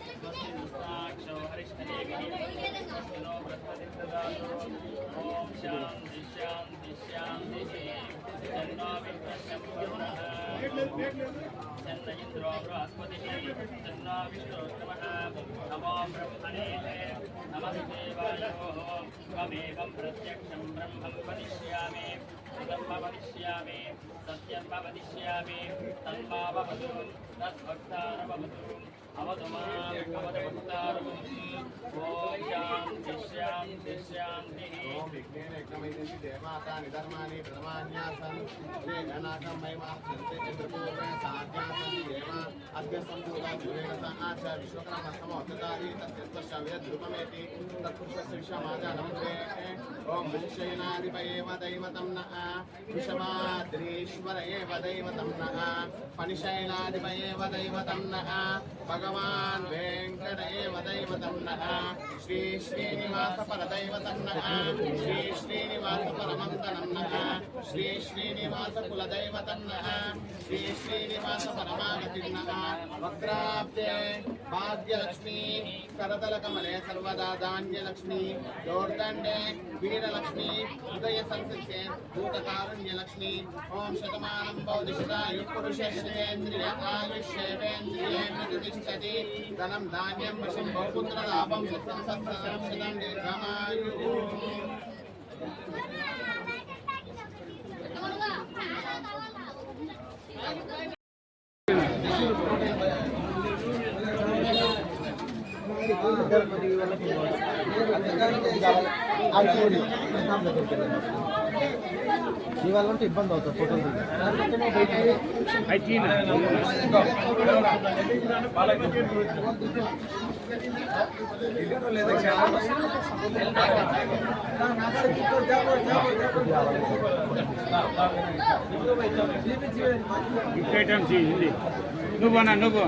साक्षो हरिष्ठदेविनो बृहस्पतिप्रदातो ॐ शान्ति शान्ति शान्ति जन्नो विष्णुः जन्म इन्द्रो बृहस्पतिः जन्नो विष्णुः नमः नमो ब्रह्मणे नमस्ते वायोः त्वमेवं प्रत्यक्षं ब्रह्मं वदिष्यामि तदम्ब वदिष्यामि सत्यम्ब वदिष्यामि तन्मा भवतु तद्भक्तार भवतु अवतु माम् अवतु भक्तारम् ॐ शान्ति शान्ति शान्तिः ॐ विघ्नेनक्रमिति देवातानि धर्माणि प्रथमान्यासन् श्रीगणाकं मयिमा सन्ति चतुर्पूर्ण साध्यासन् సంభూత భువేన సహాచ విశ్వకర్మ సమోత్తతాది తస్య విద్రూపమేతి తత్పురుషస్య విశ్వమాజానమంత్రే ఓం విశ్వైనాధిపయేవ దైవతం నః విషమాద్రీశ్వర ఏవ దైవతం నః ఫణిశైలాధిపయేవ దైవతం నః భగవాన్ వెంకట ఏవ దైవతం నః శ్రీ శ్రీనివాస పరదైవతం నః శ్రీ శ్రీనివాస పరమంతనం నః శ్రీ శ్రీనివాస కులదైవతం భాగ్యలక్ష్మి కరతల కమలే సర్వదా ధాన్యలక్ష్మి దోర్దండే వీరలక్ష్మి హృదయ సంసే భూతకారుణ్యలక్ష్మి ఓం శతమానం బౌద్ధశతాయు పురుషేంద్రియ ఆయుష్యేంద్రియే ధనం ధాన్యం వశం బహుపుత్ర లాభం సత్యం సత్సరం శతం దీర్ఘమాయు. ఇవాళ ఉంటే ఇబ్బంది అవుతుంది ఫోటోలు దిగి గిఫ్ట్ ఐటమ్స్ ఇది నువ్వు అన్న నువ్వు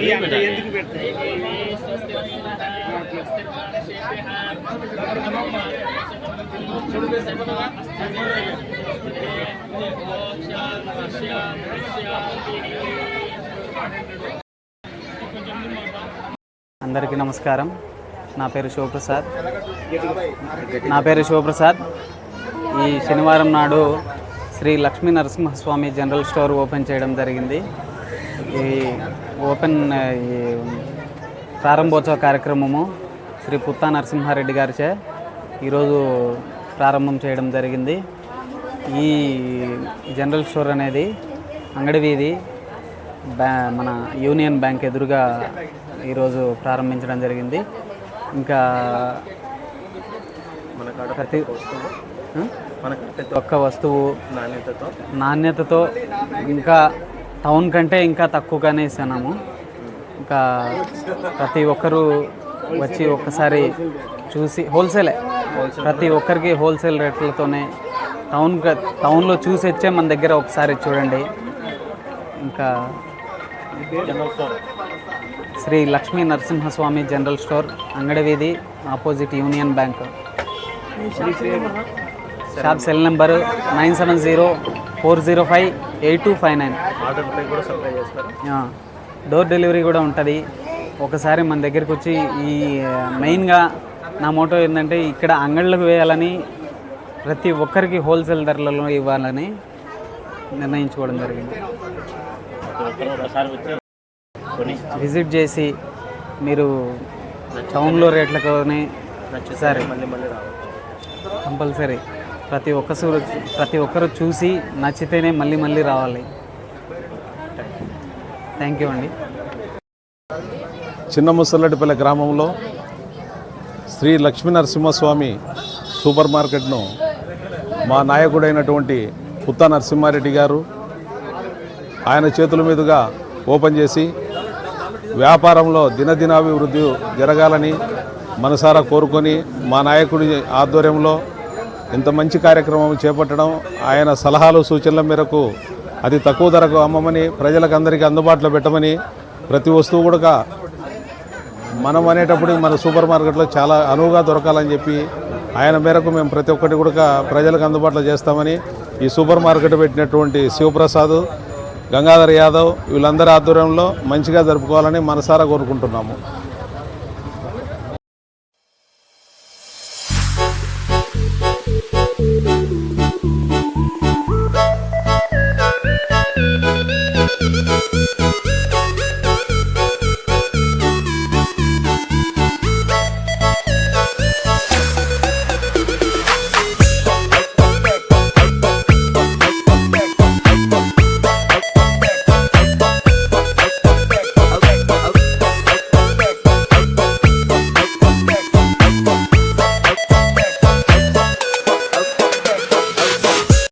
ఈ ఎందుకు పెడతాయి అందరికీ నమస్కారం. నా పేరు శివప్రసాద్. నా పేరు శివప్రసాద్. ఈ శనివారం నాడు Shri Lakshmi Narasimhaswamy general store open చేయడం జరిగింది. ఈ ఓపెన్ ఈ ప్రారంభోత్సవ కార్యక్రమము శ్రీ పుత్తా నరసింహారెడ్డి గారిచే ఈరోజు ప్రారంభం చేయడం జరిగింది. ఈ జనరల్ స్టోర్ అనేది అంగడి వీధి బ్యా మన యూనియన్ బ్యాంక్ ఎదురుగా ఈరోజు ప్రారంభించడం జరిగింది. ఇంకా ప్రతి ఒక్క వస్తువు నాణ్యతతో నాణ్యతతో ఇంకా టౌన్ కంటే ఇంకా తక్కువగానే ఇస్తున్నాము. ఇంకా ప్రతి ఒక్కరూ వచ్చి ఒక్కసారి చూసి హోల్సేలే. ప్రతి ఒక్కరికి హోల్సేల్ రేట్లతోనే టౌన్ టౌన్లో చూసి వచ్చే మన దగ్గర ఒకసారి చూడండి. ఇంకా శ్రీ లక్ష్మీ నరసింహస్వామి జనరల్ స్టోర్ అంగడి వీధి opposite union bank. Shop cell number nine seven zero four zero five eight two five nine. Door delivery కూడా ఉంటుంది. ఒకసారి మన దగ్గరికి వచ్చి ఈ మెయిన్గా నా మోటో ఏంటంటే ఇక్కడ అంగళ్ళకు వేయాలని ప్రతి ఒక్కరికి హోల్సేల్ ధరలలో ఇవ్వాలని నిర్ణయించుకోవడం జరిగింది. ఒకసారి వచ్చి కొని విజిట్ చేసి మీరు టౌన్లో రేట్లతోనే సరే. మళ్ళీ మళ్ళీ రావచ్చు కంపల్సరీ. ప్రతి ఒక్కరు ప్రతి ఒక్కరు చూసి నచ్చితేనే మళ్ళీ మళ్ళీ రావాలి. థ్యాంక్ యూ అండి. చిన్న ముసల్లటిపల్లె గ్రామంలో శ్రీ లక్ష్మీనరసింహస్వామి సూపర్ మార్కెట్ను మా నాయకుడైనటువంటి పుత్త నరసింహారెడ్డి గారు ఆయన చేతుల మీదుగా ఓపెన్ చేసి వ్యాపారంలో దినదినాభివృద్ధి జరగాలని మనసారా కోరుకొని మా నాయకుడి ఆధ్వర్యంలో ఇంత మంచి కార్యక్రమం చేపట్టడం ఆయన సలహాలు సూచనల మేరకు అతి తక్కువ ధరకు అమ్మమని ప్రజలకు అందరికీ అందుబాటులో పెట్టమని ప్రతి వస్తువు కూడా మనం అనేటప్పుడు మన సూపర్ మార్కెట్లో చాలా అనువుగా దొరకాలని చెప్పి ఆయన మేరకు మేము ప్రతి ఒక్కటి కూడా ప్రజలకు అందుబాటులో చేస్తామని ఈ సూపర్ మార్కెట్ పెట్టినటువంటి శివప్రసాద్ గంగాధర్ యాదవ్ వీళ్ళందరి ఆధ్వర్యంలో మంచిగా జరుపుకోవాలని మనసారా కోరుకుంటున్నాము.